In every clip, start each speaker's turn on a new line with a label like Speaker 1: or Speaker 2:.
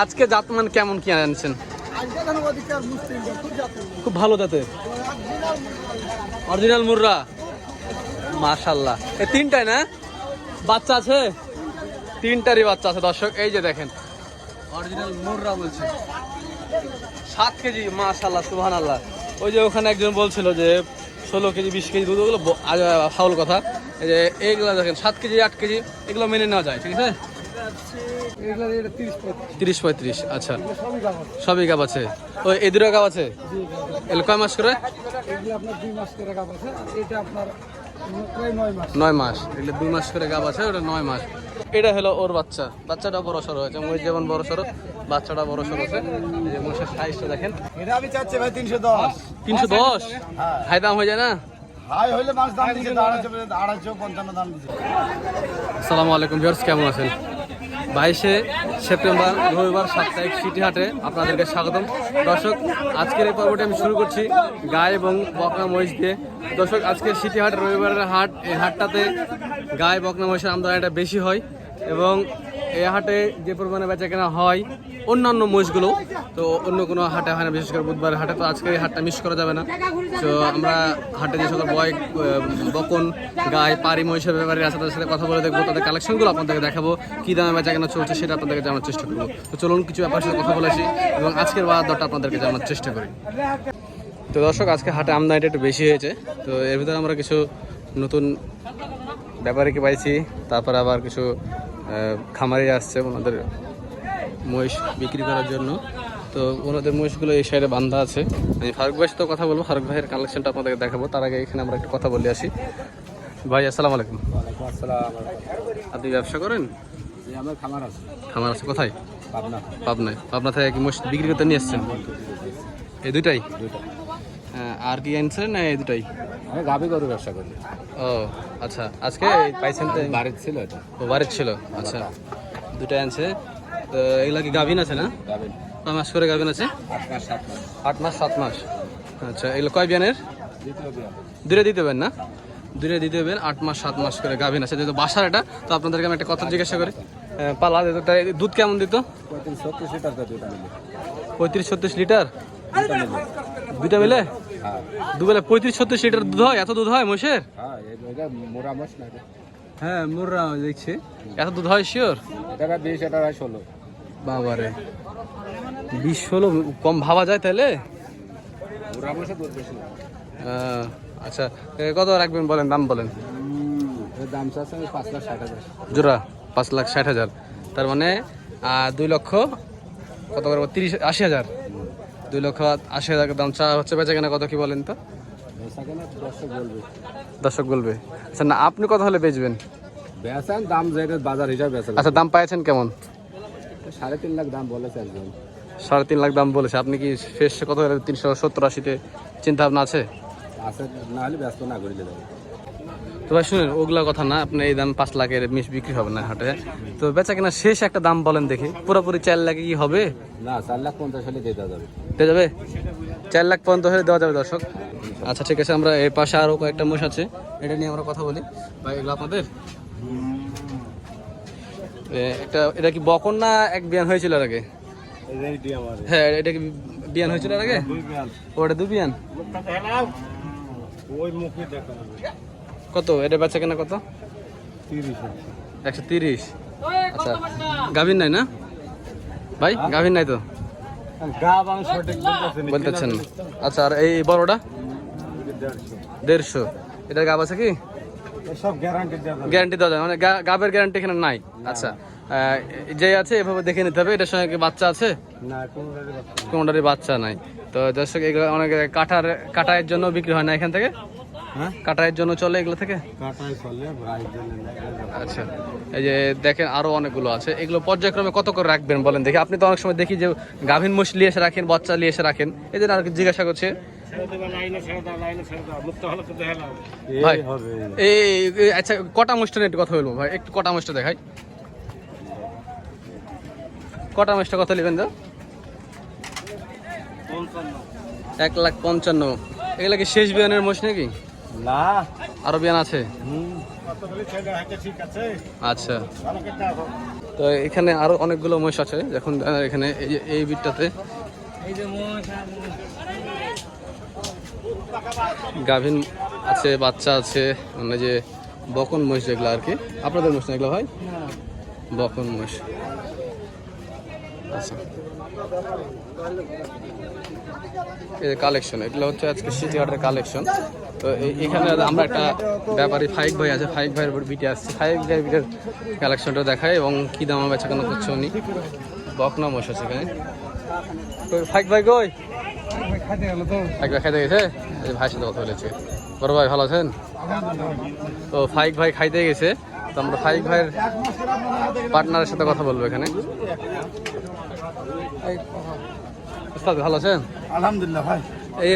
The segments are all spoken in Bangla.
Speaker 1: আজকে জাতমান কেমন কি আনছেন?
Speaker 2: খুব
Speaker 1: ভালো জাতের। অরিজিনাল মুর্রা। মাশাল্লাহ। এই তিনটায় না? বাচ্চা আছে? তিনটারই বাচ্চা আছে, দর্শক। এই যে দেখেন অরিজিনাল মুর্রা বলছে। সাত কেজি, মাশাল্লাহ সুহান আল্লাহ ওই যে ওখানে একজন বলছিল যে, ষোলো কেজি, বিশ কেজি দুধ, ওগুলো ফাউল কথা। এই যে এইগুলো দেখেন, সাত কেজি, আট কেজি, এগুলো মেনে নেওয়া যায়, ঠিক আছে?
Speaker 2: তিরিশ পঁয়ত্রিশ।
Speaker 1: আচ্ছা।
Speaker 2: সবই
Speaker 1: গাব আছে? ওই এই দুটো গাব আছে? এগুলো কয় মাস করে?
Speaker 2: নয় মাস।
Speaker 1: এগুলো দুই মাস করে গাব আছে ওটা নয় মাস। এটা হলো ওর বাচ্চা। বাচ্চাটা বড় সড়ো হয়েছে মহিষ যেমন বড় সড়ো বাচ্চাটা বড় সড়ো আছে। মহিষের সাইজটা দেখেন।
Speaker 3: এটা আমি চাচ্ছি ভাই তিনশো দশ।
Speaker 1: তিনশো দশ? হাই দাম হয়ে যায় না? আসসালামু আলাইকুম ভিউয়ার্স কেমন আছেন? বাইশে সেপ্টেম্বর রবিবার সাপ্তাহিক সিটি হাটে আপনাদেরকে স্বাগতম। দর্শক, আজকের এই পর্বটি আমি শুরু করছি গায়ে এবং বকনা মহিষ দিয়ে। দর্শক, আজকে সিটি হাট রবিবারের হাট, এই হাটটাতে গায়ে বকনা মহিষের আমদানিটা বেশি হয় এবং এই হাটে যে পরিমাণে বেচা কেনা হয় অন্যান্য মহিষগুলো, তো অন্য কোনো হাটে হয় না, বিশেষ করে বুধবার হাটে, তো আজকে হাটটা মিস করা যাবে না। তো আমরা হাটে যে সকল বয় বকন গায়ে পারি মহিষের ব্যাপারে আছে, তাদের সাথে কথা বলে দেখব, তাদের কালেকশনগুলো আপনাদেরকে দেখাবো, কী দামে বেচা কেনা চলছে সেটা আপনাদেরকে জানার চেষ্টা করব। তো চলুন কিছু ব্যাপারের সাথে কথা বলেছি এবং আজকের বাজার দরটা আপনাদেরকে জানার চেষ্টা করি। তো দর্শক, আজকে হাটে আমদানিটা একটু বেশি হয়েছে, তো এর ভিতরে আমরা কিছু নতুন ব্যাপারীকে পাইছি, তারপর আবার কিছু খামারি আসছে, ওনাদের মহিষ বিক্রি করার জন্য। তো ওনাদের মহিষগুলো এই সাইডে বান্ধা আছে। আমি ফারুক ভাইয়ের সাথে কথা বলব। ফারুক ভাইয়ের কালেকশনটা আপনাদেরকে দেখাবো। তার আগে এখানে আমরা একটু কথা বলে আসি। ভাই আসসালামু আলাইকুম। আপনি ব্যবসা করেন?
Speaker 3: আমার খামার আছে।
Speaker 1: খামার আছে কোথায়?
Speaker 3: পাবনা।
Speaker 1: পাবনায়। পাবনা থেকে কি মহিষ বিক্রি করতে নিয়ে এসছেন এই দুইটাই?
Speaker 3: দুইটা
Speaker 1: হ্যাঁ, আর কি আনছেন না এই দুটাই?
Speaker 3: আমি গাভি গরু ব্যবসা করি।
Speaker 1: ও আচ্ছা। আজকে পাইছেন তো?
Speaker 3: বাড়ির ছিল এটা।
Speaker 1: ও বাড়ির ছিল। আচ্ছা। দুটাই আনছে। এগুলা কি গাভিন আছে না?
Speaker 3: গাভি
Speaker 1: কয় মাস করে গাভিন আছে?
Speaker 3: আট মাস সাত মাস।
Speaker 1: আট মাস সাত মাস। আচ্ছা এগুলো কয় বিয়ানের? দূরে দিতে হবেন না? দূরে দিতে হবেন আট মাস সাত মাস করে গাভিন আছে। যেহেতু বাসার এটা তো আপনাদেরকে আমি একটা কথা জিজ্ঞাসা করি। পালা দিত দুধ কেমন দিত?
Speaker 3: পঁয়ত্রিশ ছত্রিশ লিটার দুইটা মিলে। হ্যাঁ।
Speaker 1: দুবেলা পঁয়ত্রিশ ছত্রিশ লিটার দুধ হয়? এত দুধ হয় মহিষের?
Speaker 3: হ্যাঁ মোরা
Speaker 1: হ্যাঁ মুররা দেখছি। এত দুধ হয় শিওর?
Speaker 3: এটা বিশ এটা হয় ষোলো।
Speaker 1: বাবারে। বিশ ষোলো কম ভাবা যায় তাহলে? আচ্ছা কত রাখবেন বলেন দাম বলেন?
Speaker 3: দাম পাঁচ লাখ ষাট হাজার।
Speaker 1: জোড়া পাঁচ লাখ ষাট হাজার। তার মানে দুই লক্ষ কত করে তিরিশ আশি হাজার? দুই লক্ষ আশি হাজার দাম চা হচ্ছে বেচা কেনা কত কি বলেন তো? দর্শক বলবে। আচ্ছা না আপনি কত হলে বেচবেন?
Speaker 3: বেচান দাম যেটা বাজার হিসাবে
Speaker 1: আচ্ছা দাম পাইছেন কেমন?
Speaker 3: সাড়ে তিন লাখ দাম বলেছে একজন।
Speaker 1: সাড়ে তিন লাখ দাম বলেছে। আপনি কি শেষ কত হলে তিনশো সত্তর আশিতে চিন্তা ভাবনা আছে?
Speaker 3: আছে না হলে ব্যস্ত না করিলে যাবে
Speaker 1: তো ভাই শুনেন ওগুলা কথা না আপনি এই দাম পাঁচ লাখের মিস বিক্রি হবে না হাটে। তো বেচা কেনা শেষ একটা দাম বলেন দেখি। পুরোপুরি চার লাখে কি হবে?
Speaker 3: না চার লাখ পঞ্চাশ হলে দিয়ে দেওয়া যাবে।
Speaker 1: দেওয়া যাবে? চার লাখ পর্যন্ত হলে দেওয়া যাবে দর্শক। আচ্ছা ঠিক আছে আমরা এর পাশে আরও কয়েকটা মোষ আছে। এটা নিয়ে আমরা কথা বলি। ভাই এগুলো আপনাদের? একটা এটা কি বকন না এক বিয়ান হয়েছিল আগে? হ্যাঁ এটা কি বিয়ান হয়েছিল আগে? ওটা দু বিয়ান? কত? এটা বেচা কেনা কত? একশো তিরিশ। আচ্ছা গাভিন নাই না? ভাই গাভিন নাই তো?
Speaker 3: গা বাং
Speaker 1: বলতেছেন। আচ্ছা আর এই বড়টা? দেড়শো। এটার গাব আছে কি?
Speaker 3: সব গ্যারান্টি দেওয়া
Speaker 1: গ্যারান্টি দেওয়া যায় মানে গাবের গ্যারান্টি এখানে নাই। আচ্ছা যে আছে এভাবে দেখে নিতে হবে এটার সঙ্গে কি বাচ্চা আছে?
Speaker 3: না
Speaker 1: কোনোটারই বাচ্চা নাই। তো দর্শক এগুলো অনেক কাটার কাটায়ের জন্য বিক্রি হয় না এখান থেকে?
Speaker 3: হ্যাঁ?
Speaker 1: কাটায়ের জন্য চলে এগুলো থেকে? আচ্ছা এই যে দেখেন আরও অনেকগুলো আছে। এগুলো পর্যায়ক্রমে কত করে রাখবেন বলেন দেখি? আপনি তো অনেক সময় দেখি যে গাভীন মোষ নিয়ে এসে রাখেন বাচ্চা নিয়ে এসে রাখেন। এদের আর জিজ্ঞাসা করছে ভাই এই এই, আচ্ছা কটা মোষটা নিয়ে একটু কথা বলব? ভাই একটু কটা দেখাই। কটা কথা নেবেন তো? এক লাখ পঞ্চান্ন। এগুলা কি শেষ বিয়ানের মোষ নাকি?
Speaker 3: না।
Speaker 1: আরও বিয়ান আছে?
Speaker 3: হুম। ঠিক আছে
Speaker 1: আচ্ছা। তো এখানে আরও অনেকগুলো মহিষ আছে। আহ, এখানে এই যে এই বিটটাতে গাভিন আছে বাচ্চা আছে মানে যে বকন মহিষ যেগুলো আর কি। আপনাদের মহিষ না এগুলো ভাই বকন মহিষ। আচ্ছা। এই কালেকশন এগুলো হচ্ছে আজকে সিটি হাটের কালেকশন তো এখানে আমরা একটা ব্যাপারী ফাইক ভাই আছে ফাইক ভাইয়ের বিটি আসছে। ফাইক ভাইয়ের বিটের কালেকশনটা দেখায় এবং কী দামে বেচা কেন করছে উনি। বকনা মহিষ আছে এখানে। তো ফাইক ভাই কই?
Speaker 2: খাইতে গেল তো।
Speaker 1: একবার খাইতে গেছে? ভাইয়ের সাথে কথা বলেছে। বড় ভাই ভালো আছেন? তো ফাইক ভাই খাইতে গেছে। তো আমরা ফাইক ভাইয়ের পার্টনারের সাথে কথা বলব এখানে। উস্তাদ ভালো আছেন?
Speaker 3: আলহামদুলিল্লাহ ভাই।
Speaker 1: এই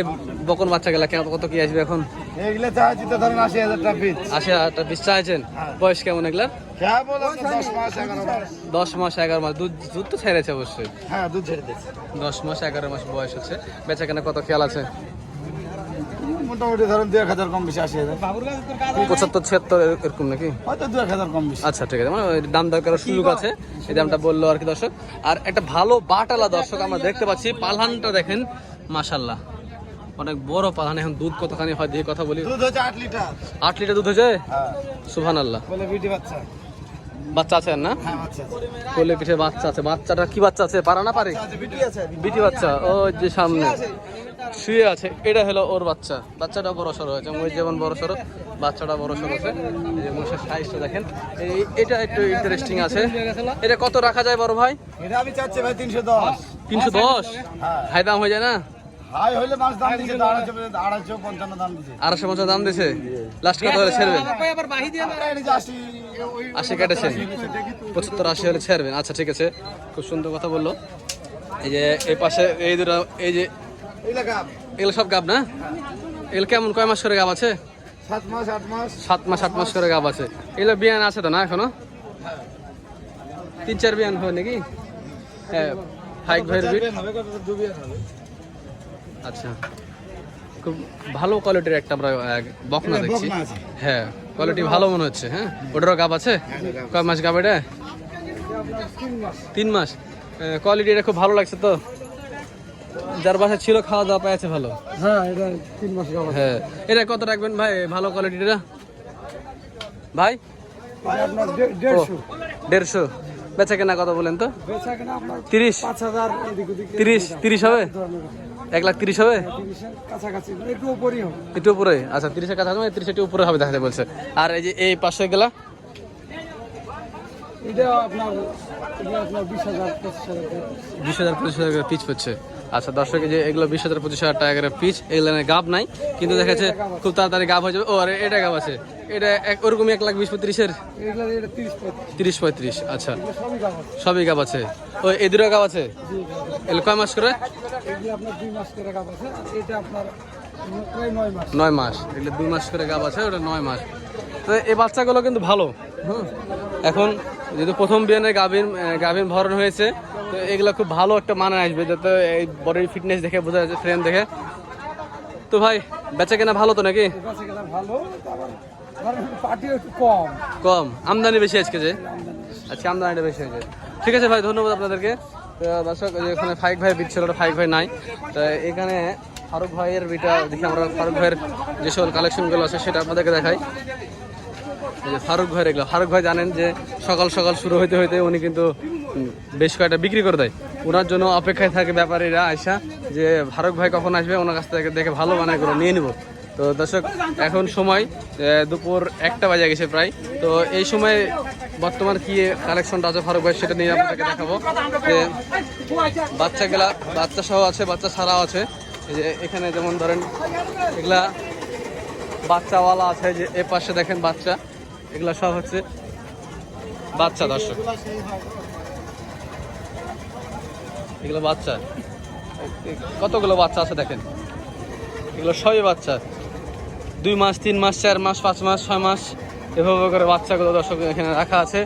Speaker 1: বকন বাচ্চা গেলা কেন কত কি আসবে এখন?
Speaker 3: এগুলো চাইছি তো ধরেন আশি হাজার টাকা পিস
Speaker 1: আশি চাইছেন বয়স কেমন এগুলার
Speaker 3: হ্যাঁ দশ মাস এগারো মাস।
Speaker 1: দশ মাস এগারো মাস। দুধ দুধ তো ছেড়েছে অবশ্যই।
Speaker 3: হ্যাঁ দুধ ছেড়ে দিয়েছে।
Speaker 1: দশ মাস এগারো মাস বয়স হচ্ছে। বেচা কেনা কত খেয়াল আছে?
Speaker 3: মোটামুটি ধরেন দু এক হাজার কম বেশি হাজার
Speaker 1: পঁচাত্তর ছিয়াত্তর এরকম নাকি?
Speaker 3: হয়তো দু এক হাজার কম বেশি।
Speaker 1: আচ্ছা ঠিক আছে। মানে দাম দর করার সুযোগ আছে। এই দামটা বলল আর কি দর্শক। আর একটা ভালো বাটালা দর্শক আমরা দেখতে পাচ্ছি। পালহানটা দেখেন মাশাল্লাহ অনেক বড় পালহান। এখন দুধ কতখানি হয় দিয়ে কথা বলি।
Speaker 3: দুধ হচ্ছে আট লিটার।
Speaker 1: দুধ হয়েছে?
Speaker 3: হ্যাঁ।
Speaker 1: সুহান আল্লাহ
Speaker 3: বলে বিটি বাচ্চা।
Speaker 1: বাচ্চা আছে না?
Speaker 3: হ্যাঁ বাচ্চা আছে।
Speaker 1: কোলে পিঠে বাচ্চা আছে। বাচ্চাটা কি বাচ্চা আছে? পারা না পারে?
Speaker 3: বিটি আছে
Speaker 1: বিটি বাচ্চা। ও যে সামনে। শুয়ে আছে এটা হলো ওর বাচ্চা। বাচ্চাটা বড় সড়ো হয়েছে ওই যেমন বড় সড়ো বাচ্চাটা বড় সড়ো আছে এই যে মোষের সাইজটা দেখেন এই এটা একটু ইন্টারেস্টিং আছে। এটা কত রাখা যায় বড় ভাই?
Speaker 3: এটা আমি চাচ্ছি ভাই তিনশো দশ।
Speaker 1: তিনশো দশ?
Speaker 3: হ্যাঁ।
Speaker 1: হাই দাম হয়ে যায় না?
Speaker 3: হাই হইলে মাছ দাম দিচ্ছে আড়াইশো
Speaker 1: পঞ্চাশ দাম দিয়েছে লাস্ট কত হলে ছেড়বেন
Speaker 3: আশি
Speaker 1: কাটেছেন পঁচাত্তর আশি হলে ছেড়বেন আচ্ছা ঠিক আছে। খুব সুন্দর কথা বলল। এই যে এই পাশে এই দুটো এই যে এগুলো সব গাব না? এগুলো কেমন কয় মাস করে গাব আছে?
Speaker 3: সাত মাস আট মাস।
Speaker 1: সাত মাস আট মাস করে গাব আছে। এগুলো বিয়ান আছে তো না এখনও? তিন চার বিয়ান হয় নাকি? হ্যাঁ ফাইক ভাইয়ের বিট। আচ্ছা। খুব ভালো কোয়ালিটির একটা আমরা বকনা দেখছি। হ্যাঁ কোয়ালিটি ভালো মনে হচ্ছে হ্যাঁ? ওটারও গাব আছে? কয় মাস গাব এটা? তিন মাস। কোয়ালিটি এটা খুব ভালো লাগছে তো? যার বাসায় ছিল খাওয়া দাওয়া পেয়েছে ভালো।
Speaker 2: হ্যাঁ এটা তিন মাস
Speaker 1: হ্যাঁ। এটা কত রাখবেন ভাই? ভালো কোয়ালিটিটা ভাই?
Speaker 2: দেড়শো।
Speaker 1: বেচা কেনা কত বলেন তো? তিরিশ। তিরিশ তিরিশ হবে? এক লাখ তিরিশ হবে?
Speaker 2: একটু হবে।
Speaker 1: একটু উপরে? আচ্ছা তিরিশের কাছে মানে তিরিশ একটু উপরে হবে দেখাতে বলছে। আর এই যে এই পাশে গেলা?
Speaker 2: বিশ হাজার পঁচিশ হাজার।
Speaker 1: পঁচিশ পিচ হচ্ছে আচ্ছা দর্শক যে এগুলো বিশ হাজার পঁচিশ হাজার টাকা করে পিচ এগুলো গাব নাই কিন্তু দেখা যাচ্ছে খুব তাড়াতাড়ি গাব হয়ে যাবে। ও আরে এটা গাব আছে। এটা এক ওরকমই এক লাখ বিশ পঁয়ত্রিশের?
Speaker 2: তিরিশ পঁয়ত্রিশ।
Speaker 1: আচ্ছা।
Speaker 2: সবই গাব আছে।
Speaker 1: ও এই দুটো গাব আছে? এগুলো কয় মাস করে?
Speaker 2: নয় মাস।
Speaker 1: এগুলো দুই মাস করে গাব আছে ওটা নয় মাস। তো এই বাচ্চাগুলো কিন্তু ভালো হুম। এখন যেহেতু প্রথম বিয়ানের গাভীর গাভীর ভরণ হয়েছে তো এগুলো খুব ভালো একটা মানে আসবে যাতে এই বডির ফিটনেস দেখে বোঝা যাচ্ছে ফ্রেম দেখে। তো ভাই বেচা কেনা ভালো তো নাকি?
Speaker 2: কম।
Speaker 1: কম। আমদানি বেশি আজকে যে? আচ্ছা আমদানিটা বেশি হয়েছে। ঠিক আছে ভাই ধন্যবাদ আপনাদেরকে। তো দর্শক ওখানে ফাইক ভাই বিট ছিল ওটা ফাইক ভাই নাই। তো এখানে ফারুক ভাইয়ের বিটা দেখি আমরা ফারুক ভাইয়ের যে সকল কালেকশনগুলো আছে সেটা আপনাদেরকে দেখাই। যে ফারুক ভাই এগুলো। ফারুক ভাই জানেন যে সকাল সকাল শুরু হইতে হইতে উনি কিন্তু বেশ কয়েকটা বিক্রি করে দেয়। ওনার জন্য অপেক্ষায় থাকে ব্যাপারীরা আইসা যে ফারুক ভাই কখন আসবে, ওনার কাছ থেকে দেখে ভালো বানায় করে নিয়ে নিব। তো দর্শক, এখন সময় দুপুর একটা বাজে গেছে প্রায়। তো এই সময় বর্তমান কি কালেকশনটা আছে ফারুক ভাই, সেটা নিয়ে আপনাকে দেখাবো। যে বাচ্চা গেলা বাচ্চা সহ আছে, বাচ্চা ছাড়াও আছে। যে এখানে যেমন ধরেন, এগুলা বাচ্চাওয়ালা আছে, যে এ পাশে দেখেন বাচ্চা। এগুলা সব হচ্ছে বাচ্চা দর্শক। এগুলো বাচ্চা। কতগুলো বাচ্চা আছে দেখেন? এগুলো সবই বাচ্চা। দুই মাস তিন মাস চার মাস পাঁচ মাস ছয় মাস এভাবে করে বাচ্চাগুলো দর্শক এখানে রাখা আছে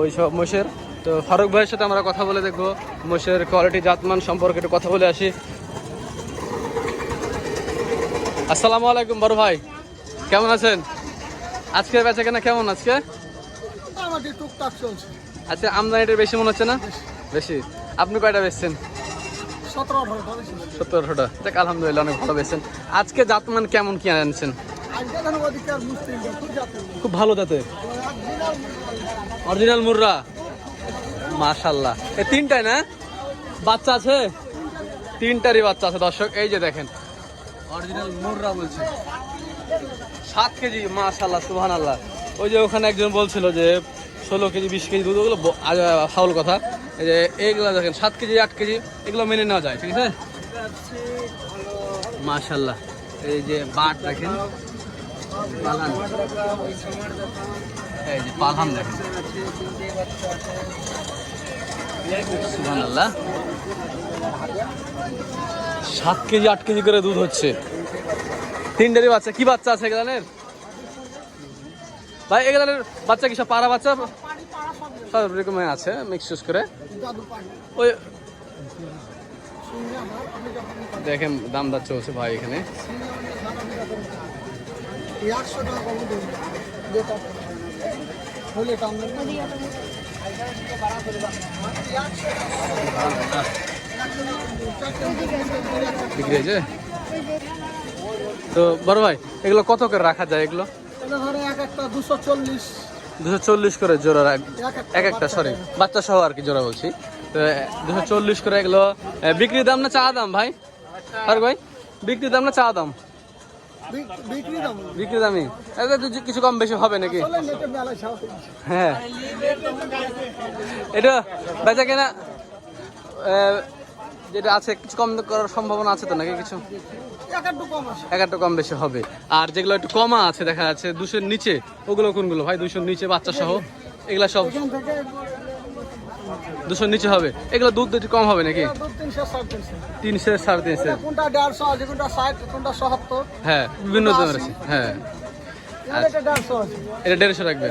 Speaker 1: ওই সব মোষের তো ফারুক ভাইয়ের সাথে আমরা কথা বলে দেখব। মোষের কোয়ালিটি জাতমান সম্পর্কে একটু কথা বলে আসি। আসসালামু আলাইকুম বড় ভাই। কেমন আছেন? আজকে বেচা কেনা কেমন আজকে? আচ্ছা আমদানিটা বেশি মনে হচ্ছে না? বেশি। আপনি কয়টা বেচছেন?
Speaker 2: সতেরো আঠারোটা বেশি
Speaker 1: সত্তর দেখ আলহামদুলিল্লাহ অনেক ভালো বেচছেন। আজকে জাতমান কেমন কি আনছেন?
Speaker 2: খুব
Speaker 1: ভালো জাতে অরিজিনাল মুর্রা মাশাল্লাহ এই তিনটায় না? বাচ্চা আছে? তিনটারই বাচ্চা আছে দর্শক এই যে দেখেন। অরিজিনাল মুর্রা বলছে। সাত কেজি মাশাল্লাহ সুবহান আল্লাহ ওই যে ওখানে একজন বলছিল যে ষোলো কেজি বিশ কেজি দুধ ওগুলো ফাউল কথা। এই যে এইগুলো দেখেন, সাত কেজি, আট কেজি, এগুলো মেনে নেওয়া যায়, ঠিক আছে? মাশাল্লাহ এই যে বাট দেখেন পালহান এই যে পালহান দেখেন। সাত কেজি, আট কেজি করে দুধ হচ্ছে। তিনটারই বাচ্চা, কি বাচ্চা আছে এগুলানের? ভাই, এগুলানের বাচ্চা কি সব পাড়া বাচ্চা? সব রকমের আছে মিক্স করে। ওই দেখেন দাম দর চলছে ভাই এখানে। হয়েছে? তো বড় ভাই, এগুলো কত করে রাখা যায় এগুলো?
Speaker 2: এক একটা দুশো চল্লিশ।
Speaker 1: দুশো চল্লিশ করে জোড়া
Speaker 2: এক একটা
Speaker 1: সরি বাচ্চা সহ আর কি জোড়া বলছি। তো দুশো চল্লিশ করে এগুলো বিক্রির দাম না চা দাম ভাই? আর ভাই, বিক্রির দাম না চা দাম?
Speaker 2: বিক্রি দাম
Speaker 1: কিছু কম বেশি হবে নাকি? হ্যাঁ। এটা বেচা কেনা যেটা আছে কিছু কম করার সম্ভাবনা আছে তো নাকি কিছু?
Speaker 2: এক কম
Speaker 1: একটা কম বেশি হবে। আর যেগুলো একটু কমা আছে দেখা যাচ্ছে দুশোর নিচে ওগুলো কোনগুলো? ভাই দুশোর নিচে বাচ্চা সহ? এগুলা সব দুশোর নিচে হবে? এগুলো দুধ একটু কম হবে নাকি?
Speaker 2: তিনশো সাড়ে তিনশো।
Speaker 1: তিনশো সাড়ে তিনশো।
Speaker 2: কোনটা দেড়শো আছে কোনটা ষাট কোনটা সত্তর?
Speaker 1: হ্যাঁ বিভিন্ন ধরনের আছে। হ্যাঁ।
Speaker 2: এটা দেড়শো
Speaker 1: রাখবেন?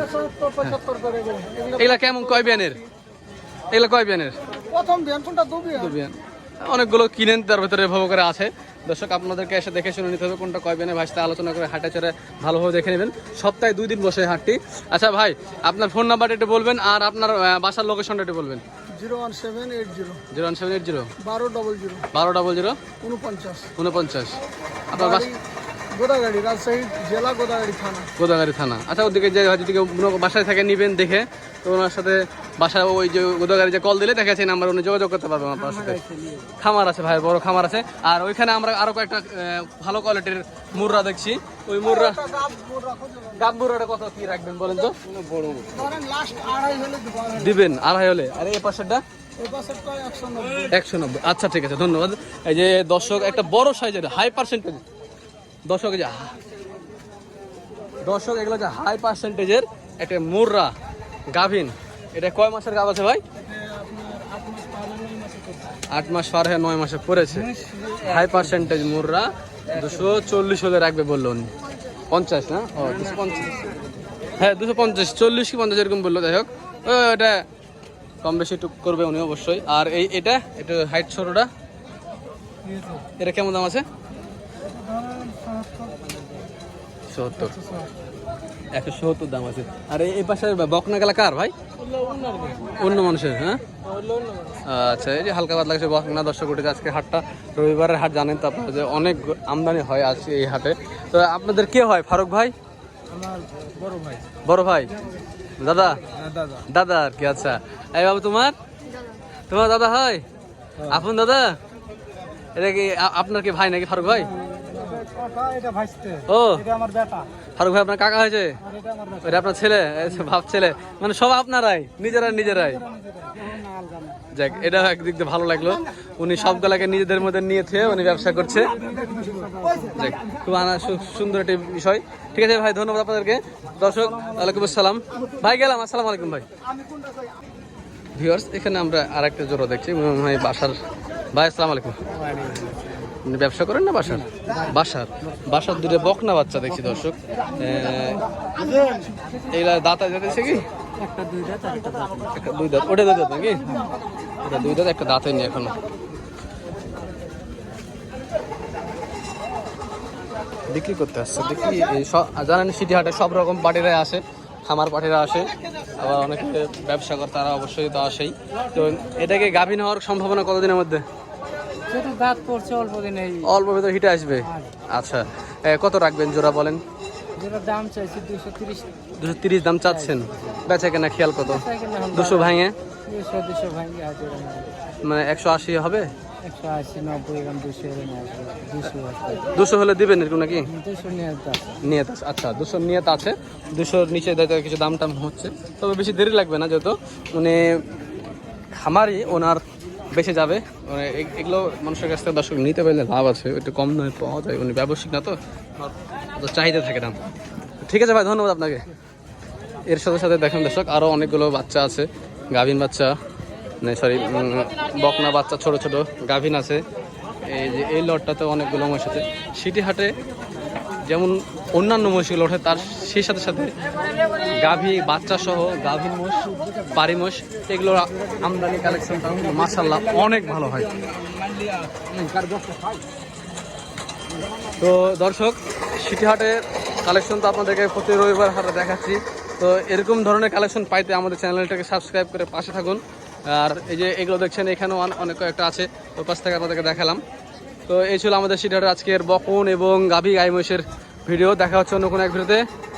Speaker 2: করে এগুলো।
Speaker 1: কেমন? কয় বিয়ানের? এগুলা কয় বিয়ানের?
Speaker 2: প্রথম বিয়ান কোনটা দু বিয়ান।
Speaker 1: অনেকগুলো কিনেন তার ভেতরে এভাবে করে আছে। দর্শক আপনাদেরকে এসে দেখে শুনে নিতে হবে কোনটা কয় বেনে ভাই সাথে আলোচনা করে হাটে চড়ে ভালোভাবে দেখে নেবেন। সপ্তাহে দুই দিন বসে হাটটি। আচ্ছা ভাই আপনার ফোন নাম্বারটা একটু বলবেন আর আপনার বাসার লোকেশনটা একটু বলবেন।
Speaker 2: Zero one seven eight zero.
Speaker 1: Zero one seven eight zero.
Speaker 2: বারো ডবল জিরো।
Speaker 1: বারো ডবল জিরো।
Speaker 2: উনপঞ্চাশ।
Speaker 1: উনপঞ্চাশ। আপনার বাস
Speaker 2: গোদাগাড়ি রাজশাহী জেলা গোদাগাড়ি থানা।
Speaker 1: গোদাগাড়ি থানা। আচ্ছা ওদিকে যে যদি কেউ বাসায় থেকে নেবেন দেখে তো ওনার সাথে বাসায় ওই যে গোদাগাড়ি যে কল দিলে দেখা যাচ্ছে নাম্বার উনি যোগাযোগ করতে পারবেন আপনার সাথে। খামার আছে ভাই বড় খামার আছে। আর ওইখানে আমরা আরও কয়েকটা ভালো কোয়ালিটির মুররা দেখছি। ওই মুররা গাব মুররাটা কত কি রাখবেন বলেন তো?
Speaker 2: ধরেন লাস্ট আড়াই হলে দিব
Speaker 1: দিবেন আড়াই হলে। আর এই পাশেরটা?
Speaker 2: একশো নব্বই।
Speaker 1: একশো নব্বই। আচ্ছা ঠিক আছে ধন্যবাদ। এই যে দর্শক একটা বড় সাইজের হাই পার্সেন্টেজ দর্শক যে দর্শক এগুলো যে হাই পার্সেন্টেজের একটা মুররা গাভিন। এটা কয় মাসের গাভ আছে ভাই? আট মাস পার হয়ে নয় মাসে পড়েছে। হাই পার্সেন্টেজ মুররা দুশো চল্লিশ হলে রাখবে বলল উনি পঞ্চাশ না? ও দুশো পঞ্চাশ। হ্যাঁ দুশো পঞ্চাশ চল্লিশ কি পঞ্চাশ এরকম বলল যাই হোক। ও, এটা কম বেশি একটু করবে উনি অবশ্যই। আর এই এটা এটা হাইট ছোটটা। এটা কেমন দাম আছে? সত্তর একশো সত্তর দাম আছে। আর এই- পাশে বকনা গেলা কার ভাই? অন্য মানুষের হ্যাঁ? আচ্ছা এই যে হালকা পাতলা কিছু বকনা দর্শক উঠেছে। আজকে হাটটা রবিবারের হাট জানেন তো আপনারা যে অনেক আমদানি হয় আজকে এই হাটে। তো আপনাদের কে হয়? ফারুক ভাই?
Speaker 2: বড় ভাই।
Speaker 1: বড় ভাই? দাদা?
Speaker 2: দাদা।
Speaker 1: দাদা আর কি আচ্ছা। এই বাবু তোমার? তোমার দাদা হয়? আপন দাদা? এটা কি আপনার কি ভাই নাকি ফারুক ভাই? ও। ফারুক ভাই আপনার কাকা হয়েছে?
Speaker 2: এটা
Speaker 1: আপনার ছেলে? ভাব ছেলে। মানে সব আপনারাই নিজেরাই। নিজেরাই। যাক এটা একদিক দিয়ে ভালো লাগল। উনি সবগুলাকে নিজেদের মধ্যে নিয়ে উনি ব্যবসা করছে। যাক খুব সুন্দর একটি বিষয়। ঠিক আছে ভাই ধন্যবাদ আপনাদেরকে। দর্শক ওয়ালাইকুম আসসালাম। ভাই গেলাম। আসসালামু আলাইকুম ভাই। ভিউয়ার্স এখানে আমরা আর একটা জোড়া দেখছি। হয় বাসার ভাই আসসালামু আলাইকুম। ব্যবসা করেন না বাসার? বাসার। বাসার দুটো বকনা বাচ্চা দেখছি দর্শক। এইগুলা দাঁতা যেতেছে কি?
Speaker 2: একটা দুই দাঁত দাঁত।
Speaker 1: ওটা দুই দাঁত নাকি? ওটা দুই দাঁত একটা দাঁতের নেই এখনও। বিক্রি করতে আসছে। দেখি এই সব জানেন সিটি হাটে সব রকম বাড়িরাই আসে খামার পাঠিরা আসে। আবার অনেকে ব্যবসা করে তারা অবশ্যই তো আসেই। তো এটাকে গাভিন হওয়ার সম্ভাবনা কতদিনের মধ্যে?
Speaker 2: সেটা দাঁত পড়ছে অল্প দিনে
Speaker 1: অল্প ভেতর হিটে আসবে? আচ্ছা। কত রাখবেন জোড়া বলেন?
Speaker 2: দাম চাইছি দুশো তিরিশ।
Speaker 1: দুশো তিরিশ দাম চাচ্ছেন? বেচা কেনা খেয়াল কত? দুশো ভাঙে?
Speaker 2: দুশো দুশো
Speaker 1: মানে একশো আশি হবে?
Speaker 2: দুশো দুশো
Speaker 1: দুশো হলে দিবেন এরকম নাকি?
Speaker 2: দুশো নিয়ে
Speaker 1: নিয়ত আছে। আচ্ছা দুশোর নিয়ত আছে। দুশোর নিচে কিছু দাম টাম হচ্ছে। তবে বেশি দেরি লাগবে না যেহেতু। মানে খামারই ওনার বেঁচে যাবে। মানে এগুলো মানুষের কাছ থেকে দর্শক নিতে পারলে লাভ আছে, একটু কম নয় পাওয়া যায়, উনি ব্যবসায়িক না তো। তো চাহিদা থাকে দাম। ঠিক আছে ভাই, ধন্যবাদ আপনাকে। এর সাথে সাথে দেখেন দর্শক আরও অনেকগুলো বাচ্চা আছে। গাভিন বাচ্চা মানে সরি বকনা বাচ্চা, ছোট ছোট গাভিন আছে। এই যে এই লটটাতে অনেকগুলো মহিষ আছে। সিটি হাটে যেমন অন্যান্য মহিষগুলো ওঠে তার সেই সাথে সাথে গাভী বাচ্চা সহ গাভীর মোষ, বাড়ি মোষ, এগুলোর আমদানি কালেকশনটা মাসাল্লাহ অনেক ভালো হয়। তো দর্শক, সিটিহাটের কালেকশন তো আপনাদেরকে প্রতি রবিবার হাটে দেখাচ্ছি। তো এরকম ধরনের কালেকশন পাইতে আমাদের চ্যানেলটাকে সাবস্ক্রাইব করে পাশে থাকুন। আর এই যে এগুলো দেখছেন, এখানেও অনেক কয়েকটা আছে ওর পাশ থেকে আপনাদেরকে দেখালাম। তো এই ছিল আমাদের সিটি হাটের আজকের বকন এবং গাভী, গাই মহিষের ভিডিও। দেখা হচ্ছে অন্য কোনো এক ভিডিওতে।